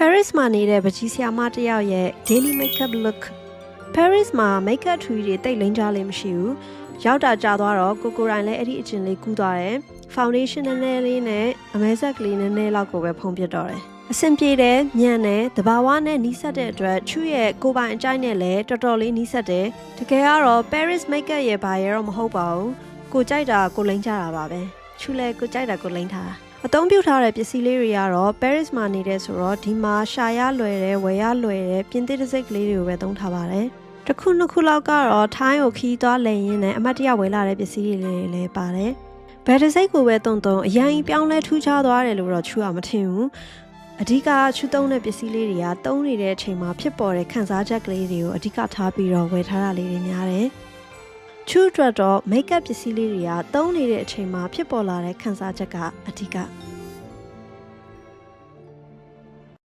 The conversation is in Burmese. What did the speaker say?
Paris မှာနေတဲ့ပကြီးဆရာမတစ်ယောက်ရဲ့ daily makeup look Paris မှာ makeup ထူတွေတိတ်လိမ့်ကြလေးမရှိဘူးရောက်တာကြာသွားတော့ကိုကိုရိုင်းလည်းအဲ့ဒီအကျင်လေးကူးသွားတယ် foundation နည်းနည်းလေးနဲ့အမဲဆက်ကလေးနည်းနည်းလောက်ကိုပဲဖုံးပြတော့တယ်အဆင်ပြေတယ်ညံ့တယ်တဘာဝနဲ့နီးစပ်တဲ့အတွက်ချူရဲ့ကိုပိုင်အကြိုက်နဲ့လည်းတော်တော်လေးနီးစပ်တယ်တကယ်ကတော့ Paris makeup ရဲ့ဘာရဲ့တော့မဟုတ်ပါဘူးကိုကြိုက်တာကိုလိမ့်ကြတာပါပဲချူလည်းကိုကြိုက်တာကိုလိမ့်ထားတာ အသုံးပြုထားတဲ့ပစ္စည်းလေးတွေကတော့ Paris မှာနေတဲ့ဆိုတော့ဒီမှာရှာရလွယ်တယ်ဝယ်ရလွယ်တယ်ပြင်သစ်တစ်စိတ်ကလေးတွေကိုပဲသုံးထားပါတယ်။တစ်ခုနှစ်ခုလောက်ကတော့ထိုင်းကိုခီးသွားလည်ရင်းနဲ့အမတ်တရဝယ်လာတဲ့ပစ္စည်းတွေလည်းလည်းပါတယ်။ဘယ်တစ်စိတ်ကိုပဲတုံတုံအရင်ပြောင်းလဲထူးခြားသွားတယ်လို့တော့ချူအောင်မထင်ဘူး။အဓိကချူသုံးတဲ့ပစ္စည်းလေးတွေကသုံးနေတဲ့အချိန်မှာဖြစ်ပေါ်တဲ့ခံစားချက်ကလေးတွေကိုအဓိကထားပြီးတော့ဝယ်ထားတာလေးတွေများတယ်။ ချူအတွက်တော့ make up ပစ္စည်းလေးတွေကသုံးနေတဲ့အချိန်မှာဖြစ်ပေါ်လာတဲ့ခံစားချက်ကအဓိက